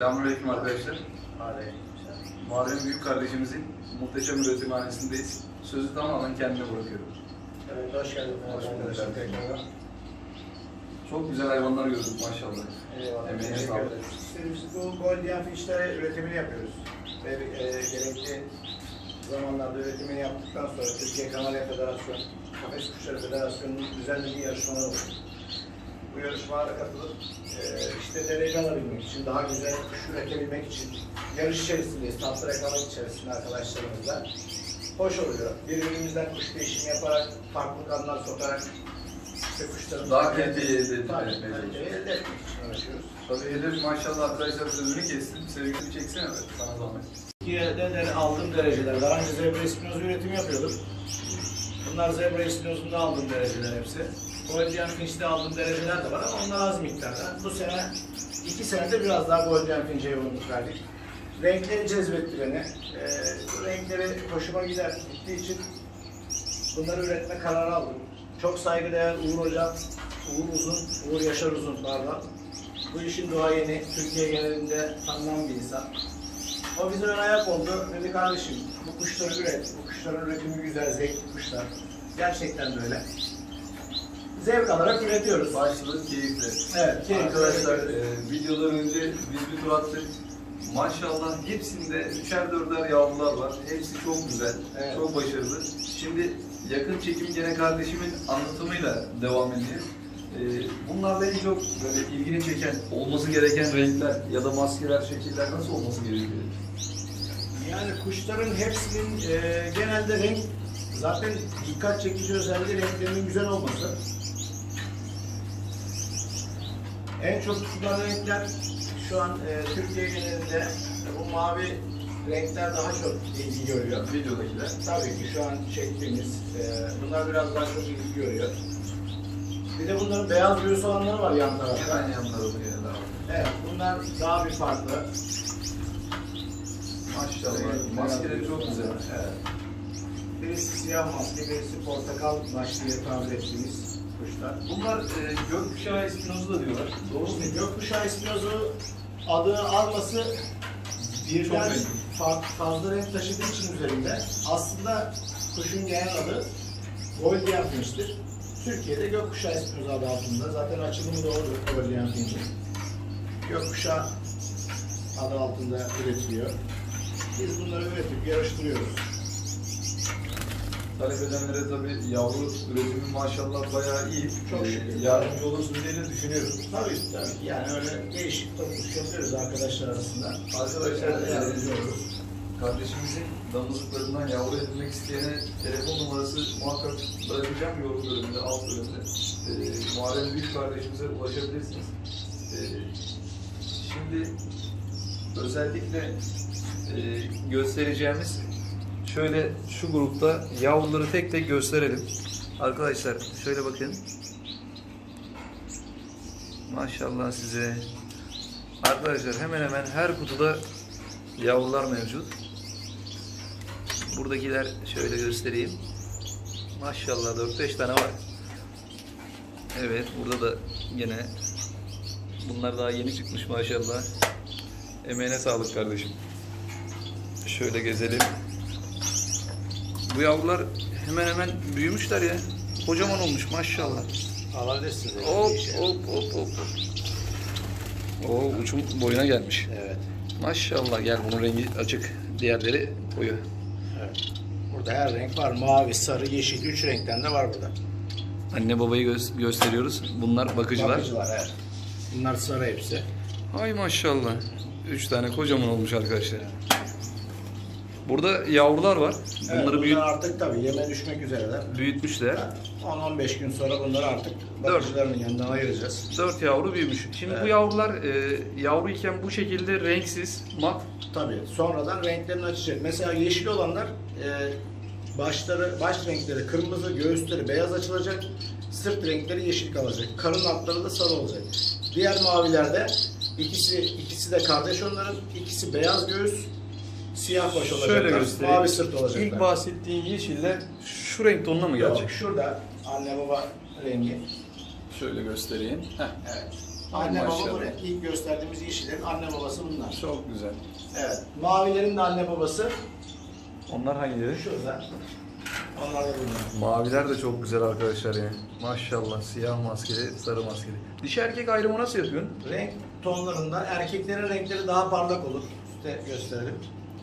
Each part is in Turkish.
Selamünaleyküm arkadaşlar. Muharrem Büyük kardeşimizin muhteşem üretimhanesindeyiz. Sözü tamamen kendine bırakıyorum. Evet, hoş geldin. Hoş bulduk tekrar. Çok güzel hayvanlar gördük maşallah. Eyvallah. Emeğine sağlık. biz bu Golden Fish'te üretimini yapıyoruz. Ve e, gerekli zamanlarda üretimini yaptıktan sonra Türkiye Kanarya Federasyonu, Kafes Kuşları Federasyonu'nun düzenlediği yarışmalar oldu. Bu yarışmalara katılıp e, işte derece alabilmek için, daha güzel kuş üretebilmek için yarış içerisindeyiz. Tatlı rekabet içerisinde arkadaşlarımızla. Hoş oluyor. Birbirimizden kuş değişimi yaparak, farklı kanlar sokarak işte kuşların Daha kaliteli elde etmek için uğraşıyoruz. Tabii hedef maşallah arkadaşlar sözünü kestim. Sevgili çeksene be sana zahmet. Türkiye'de de aldığım dereceler. Daha önce zebra espinozu üretimi yapıyordum. Bunlar zebra espinozunda aldığım dereceler hepsi. Golden Finch'te aldığım dereceler de var ama onlar az miktarda. Bu sene, iki senede biraz daha Golden Finch'e yoğunluk verdik. Renkleri cezbetti beni. Bu renkleri hoşuma gider, gittiği için bunları üretme kararı aldım. Çok saygıdeğer Uğur Hocam, Uğur Uzun, Uğur Yaşar Uzun pardon. Bu işin duayeni, Türkiye genelinde tanınan bir insan. O bize ön ayak oldu. Dedi kardeşim bu kuşları üret. Bu kuşların üretimi güzel, zevkli kuşlar. Gerçekten de öyle. Zevk alarak üretiyoruz. Başladık keyifle. Evet, keyifle Arkadaşlar e, videodan önce biz bir tur attık. Maşallah hepsinde üçer dörder yavrular var. Hepsi çok güzel, Evet. çok başarılı. Şimdi yakın çekim gene kardeşimin anlatımıyla devam ediyor. E, bunlarla en çok böyle ilgini çeken, olması gereken renkler ya da maskeler, şekiller nasıl olması gerekiyor? Yani kuşların hepsinin e, genelde renk zaten dikkat çekici özelliği renklerinin güzel olması. En çok tutulan renkler şu an e, Türkiye genelinde e, bu mavi renkler daha çok ilgi görüyor. Videodakiler. Tabii ki şu an çektiğimiz, e, bunlar biraz daha çok ilgi görüyor. Bir de bunların beyaz göğüs olanları var yan tarafta. Hemen yanlarında gene daha. Evet, bunlar daha bir farklı. Maşallah. Maskeleri çok güzel. Evet. Birisi siyah maske, birisi portakal maske diye tabir ettiğimiz kuşlar. Bunlar e, gökkuşağı espinozu da diyorlar. Doğru mu? Gökkuşağı ispinozu adı alması birden fazla renk taşıdığı için üzerinde aslında kuşun genel adı Golden Finch'tir. Türkiye'de gökkuşağı ispinozu adı altında. Zaten açılımı doğrudur Golden Finch'in. Gökkuşağı adı altında üretiliyor. Biz bunları üretip yarıştırıyoruz. Talep edenlere tabii yavru üretimi maşallah bayağı iyi. Çok Ee, şükür. Yardımcı olursun diye de düşünüyorum. Tabii tabii yani öyle değişik topluluk yapıyoruz arkadaşlar arasında. Arkadaşlar e, yardımcı oluruz. kardeşimizin damızlıklarından yavru edinmek isteyene telefon numarası muhakkak bırakacağım yorum bölümünde, alt bölümde. Ee, Muharrem Büyük kardeşimize ulaşabilirsiniz. Ee, şimdi özellikle e, göstereceğimiz şöyle şu grupta yavruları tek tek gösterelim. Arkadaşlar şöyle bakın. Maşallah size. Arkadaşlar hemen hemen her kutuda yavrular mevcut. Buradakiler şöyle göstereyim. Maşallah 4-5 tane var. Evet burada da yine bunlar daha yeni çıkmış maşallah. Emeğine sağlık kardeşim. Şöyle gezelim. Bu yavrular hemen hemen büyümüşler ya. Kocaman olmuş maşallah. Alabilirsiniz. Hop hop hop hop. O uçum boyuna gelmiş. Evet. Maşallah gel bunun rengi açık. Diğerleri koyu. evet. Burada her renk var. Mavi, sarı, yeşil. Üç renkten de var burada. Anne babayı gö- gösteriyoruz. Bunlar bakıcılar. Bakıcılar evet. Bunlar sarı hepsi. Ay maşallah. Üç tane kocaman olmuş arkadaşlar. Burada yavrular var. Evet, Bunları bunlar büyüt, artık tabii yeme düşmek üzereler. büyütmüşler. 10-15 gün sonra bunları artık bakıcıların yanından ayıracağız. Dört yavru büyümüş. Şimdi bu Evet. yavrular e, yavru iken bu şekilde renksiz, mat. Tabii. Sonradan renklerini açacak. Mesela yeşil olanlar e, başları, baş renkleri kırmızı, göğüsleri beyaz açılacak. Sırt renkleri yeşil kalacak. Karın altları da sarı olacak. Diğer mavilerde ikisi ikisi de kardeş onların. ikisi beyaz göğüs, siyah baş olacaklar. Şöyle göstereyim. Mavi sırt olacaklar. İlk bahsettiğin yeşiller şu renk tonuna mı Yok, gelecek? şurada anne baba rengi. Şöyle göstereyim. Heh. Evet. Anne baba bu renk. İlk gösterdiğimiz yeşillerin anne babası bunlar. Çok güzel. Evet. Mavilerin de anne babası Onlar hangileri? şurada. Onlar da bunlar. Maviler de çok güzel arkadaşlar ya. Maşallah siyah maskeli, sarı maskeli. Dişi erkek ayrımı nasıl yapıyorsun? Renk tonlarında erkeklerin renkleri daha parlak olur. Üste gösterelim.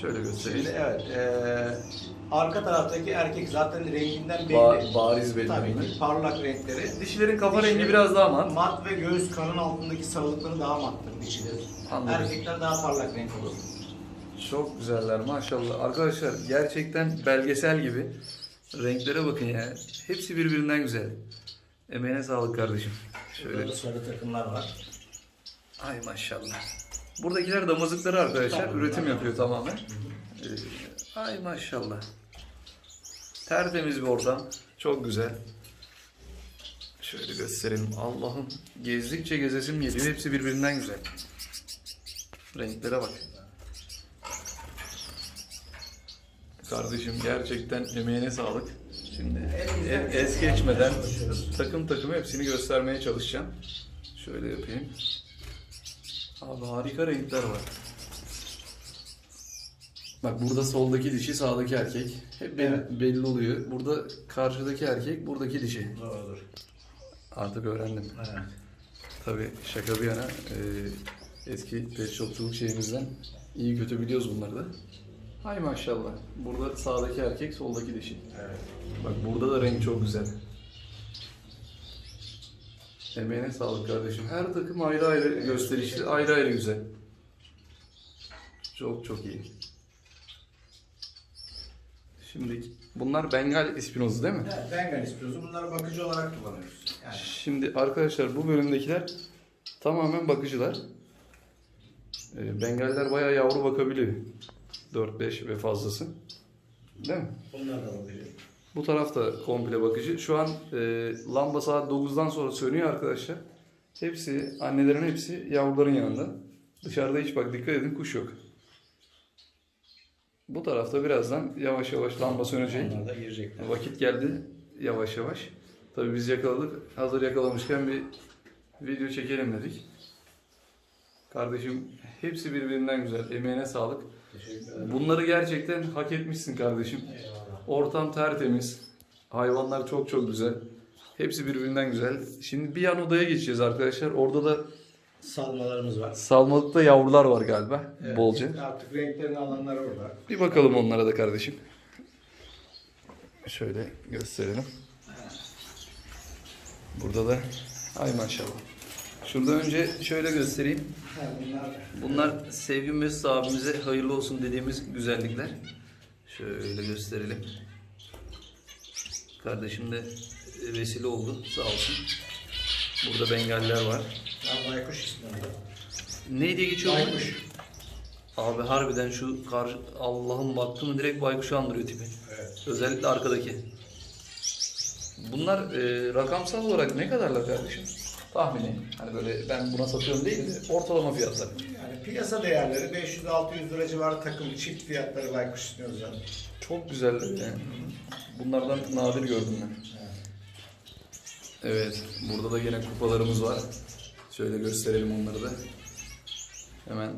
Şöyle göstereyim. Şimdi evet. eee, arka taraftaki erkek zaten renginden belli. Ba- bariz belli. Tabii ki parlak renkleri. Dişilerin kafa Dişi- rengi biraz daha mat. Mat ve göğüs kanın altındaki sarılıkları daha mattır. Anladım. Erkekler daha parlak renk olur. Çok güzeller maşallah. Arkadaşlar gerçekten belgesel gibi. Renklere bakın ya. Hepsi birbirinden güzel. Emeğine sağlık kardeşim. Şöyle da sarı takımlar var. Ay maşallah. Buradakiler damızlıkları arkadaşlar. Tamam, Üretim tamam. yapıyor tamamen. Ee, ay maşallah. Tertemiz bir ortam. Çok güzel. Şöyle gösterelim. Allah'ım gezdikçe gezesim geliyor. Hepsi birbirinden güzel. Renklere bak. Kardeşim gerçekten emeğine sağlık. Şimdi es geçmeden takım takım hepsini göstermeye çalışacağım. Şöyle yapayım. Abi harika renkler var. Bak burada soldaki dişi, sağdaki erkek. Hep belli, Evet. belli oluyor. Burada karşıdaki erkek, buradaki dişi. Doğrudur. Artık öğrendim. Evet. Tabii şaka bir yana e, eski pet shopçuluk şeyimizden iyi kötü biliyoruz bunları da. Hay maşallah. Burada sağdaki erkek, soldaki dişi. evet. Bak burada da renk çok güzel. Emeğine sağlık kardeşim. Her takım ayrı ayrı gösterişli, ayrı ayrı güzel. Çok çok iyi. Şimdi bunlar Bengal ispinozu değil mi? Evet, Bengal istiyoruz. Bunları bakıcı olarak kullanıyoruz. Yani Şimdi arkadaşlar bu bölümdekiler tamamen bakıcılar. Ee, Bengaller bayağı yavru bakabiliyor. 4-5 ve fazlası. Değil mi? bunlar da bakıcı. Bu tarafta komple bakıcı. Şu an e, lamba saat 9'dan sonra sönüyor arkadaşlar. Hepsi, annelerin hepsi yavruların yanında. Dışarıda hiç bak dikkat edin kuş yok. Bu tarafta birazdan yavaş yavaş lamba sönecek. Bunlar da girecekler. Vakit geldi yavaş yavaş. Tabii biz yakaladık. Hazır yakalamışken bir video çekelim dedik. Kardeşim hepsi birbirinden güzel. Emeğine sağlık. Teşekkür ederim. Bunları gerçekten hak etmişsin kardeşim. Eyvallah. Ortam tertemiz. Hayvanlar çok çok güzel. Hepsi birbirinden güzel. Şimdi bir yan odaya geçeceğiz arkadaşlar. Orada da Salmalarımız var. salmalıkta yavrular var galiba. Evet, Bolca. Artık renklerini alanlar orada. Bir bakalım onlara da kardeşim. Şöyle gösterelim. Burada da ay maşallah. Şurada önce şöyle göstereyim. Bunlar Sevgi Mesut abimize hayırlı olsun dediğimiz güzellikler. Şöyle gösterelim. Kardeşim de vesile oldu sağ olsun. Burada Bengaller var. ya baykuş istiyorlar. Ne diye geçiyor? Baykuş. Abi harbiden şu kar Allah'ım baktı mı direkt baykuşu andırıyor tipi. Evet. Özellikle arkadaki. Bunlar e, rakamsal olarak ne kadarlar kardeşim? Tahmini. Hani böyle ben buna satıyorum değil de ortalama fiyatlar. Piyasa değerleri 500-600 lira civarı takım çift fiyatları baykuş istiyoruz yani. Çok güzeller yani. Bunlardan nadir gördüm ben. Evet, burada da yine kupalarımız var. Şöyle gösterelim onları da. Hemen.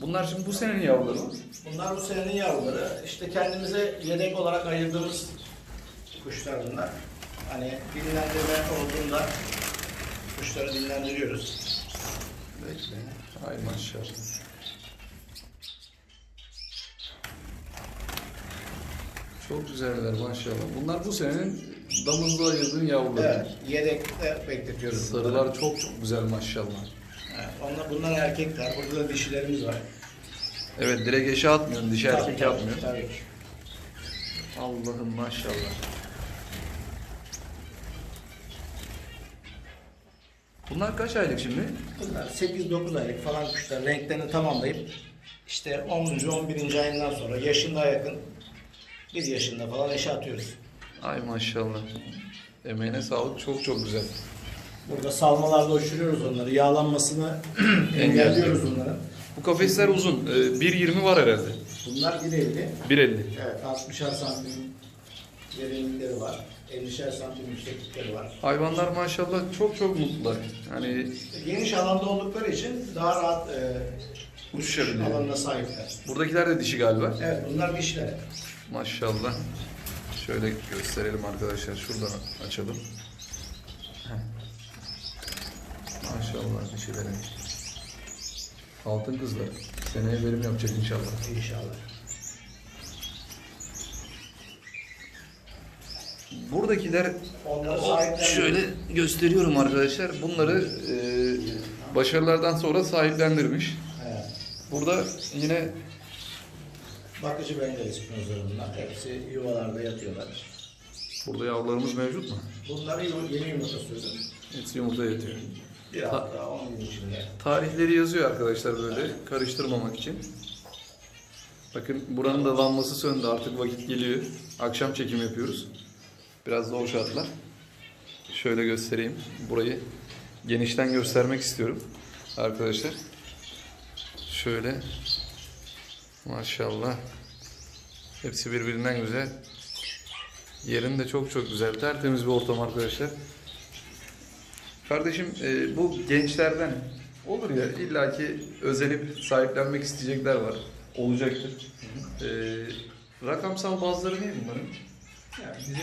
Bunlar şimdi bu senenin yavruları mı? Bunlar bu senenin yavruları. İşte kendimize yedek olarak ayırdığımız kuşlar bunlar. Hani dinlendirme olduğunda kuşları dinlendiriyoruz. Bekle. Ay maşallah. Çok güzeller maşallah. Bunlar bu senenin damızlı ayırdığın yavruları. Evet, yedekte bekletiyoruz. Sarılar çok çok güzel maşallah. Evet, onlar, bunlar erkekler. Burada da dişilerimiz var. Evet direkt eşe atmıyorsun, dişi erkek Tabii, yapmıyor. Tabii ki. Allah'ım maşallah. Bunlar kaç aylık şimdi? Bunlar 8-9 aylık falan kuşlar renklerini tamamlayıp işte 10. 11. ayından sonra yaşında yakın 1 yaşında falan eşe atıyoruz. Ay maşallah. Emeğine sağlık çok çok güzel. Burada salmalarla uçuruyoruz onları. Yağlanmasını engelliyoruz onların. Bu kafesler uzun. Ee, 1.20 var herhalde. Bunlar 1.50. 1.50. Evet 60'ar santim derinlikleri var. 50'şer santim yükseklikleri var. Hayvanlar maşallah çok çok mutlular. Hani Geniş alanda oldukları için daha rahat e, Uçuşabiliyor. alanına sahipler. buradakiler de dişi galiba. Evet bunlar dişler. Maşallah. Şöyle gösterelim arkadaşlar. Şuradan açalım. Heh. Maşallah dişileri. Altın kızlar. Seneye verim yapacak inşallah. İnşallah. Buradakiler şöyle gösteriyorum arkadaşlar. Bunları e, başarılardan sonra sahiplendirmiş. Evet. Burada yine Bakıcı Bengel ispinozları bunlar. Hepsi yuvalarda yatıyorlar. burada yavrularımız mevcut mu? Bunları yeni yumurta sürdüm. Hepsi yumurta yatıyor. Bir hafta, 10 gün içinde. Tarihleri yazıyor arkadaşlar böyle karıştırmamak için. Bakın buranın da lambası söndü artık vakit geliyor. Akşam çekim yapıyoruz. Biraz zor şartlar. Şöyle göstereyim. Burayı genişten göstermek istiyorum arkadaşlar. Şöyle. Maşallah. Hepsi birbirinden güzel. Yerin de çok çok güzel. Tertemiz bir ortam arkadaşlar. Kardeşim e, bu gençlerden olur ya illaki özenip sahiplenmek isteyecekler var. Olacaktır. E, rakamsal bazıları ne bunların? Yani bizim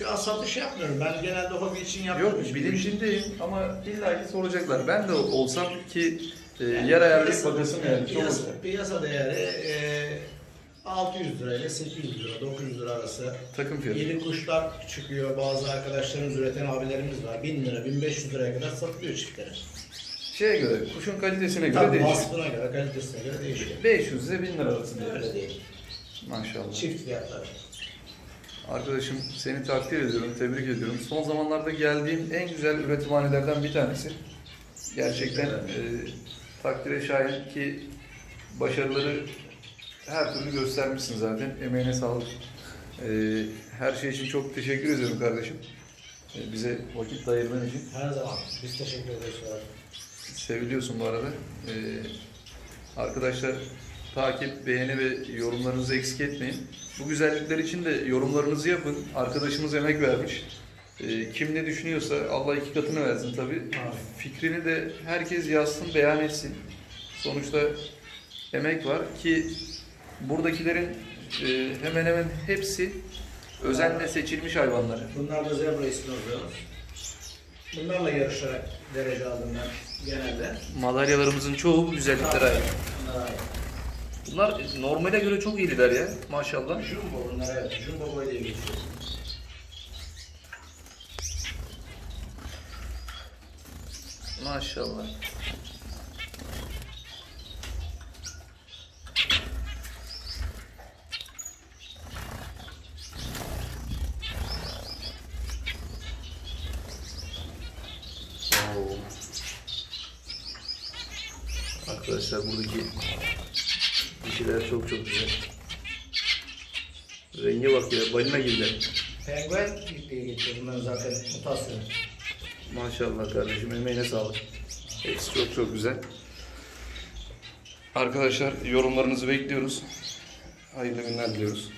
şu an satış yapmıyorum. Ben genelde hobi için Yok yapıyorum. bilincindeyim ama illaki soracaklar. Ben de olsam ki e, yer ayarlayıp bakasım yani. Piyasa, piyasa değeri e, 600 lira ile 800 lira, 900 lira arası. Takım fiyatı. Yeni kuşlar çıkıyor. Bazı arkadaşlarımız, üreten abilerimiz var. 1000 lira, 1500 liraya kadar satılıyor çiftleri. Şeye göre, kuşun kalitesine göre Tabii değişiyor. vasfına göre, kalitesine göre değişiyor. 500 ile 1000 lira arası. Öyle değil. Maşallah. Çift fiyatları. Arkadaşım seni takdir ediyorum, tebrik ediyorum. Son zamanlarda geldiğim en güzel üretimhanelerden bir tanesi. Gerçekten e, takdire şayan ki başarıları her türlü göstermişsin zaten. Emeğine sağlık. E, her şey için çok teşekkür ediyorum kardeşim. E, bize vakit ayırman için. Her zaman. Biz teşekkür ederiz. Seviliyorsun bu arada. Ee, arkadaşlar takip, beğeni ve yorumlarınızı eksik etmeyin. Bu güzellikler için de yorumlarınızı yapın. Arkadaşımız emek vermiş. Ee, kim ne düşünüyorsa Allah iki katını versin tabii. Fikrini de herkes yazsın, beyan etsin. Sonuçta emek var ki buradakilerin e, hemen hemen hepsi özenle seçilmiş hayvanlar. Bunlar da zebra ispinozları. Bunlarla yarışarak derece aldım ben genelde. Madalyalarımızın çoğu bu güzelliklere ait. Bunlar normale göre çok iyiler ya maşallah. Jumbo bunlar evet. Jumbo boy diye geçiyor. Maşallah. Arkadaşlar buradaki dişiler çok çok güzel. Renge bak ya, balina gibiler. Penguen diye geçiyor bunların zaten mutasyonu. Maşallah kardeşim emeğine sağlık. Hepsi çok çok güzel. Arkadaşlar yorumlarınızı bekliyoruz. Hayırlı günler diliyoruz.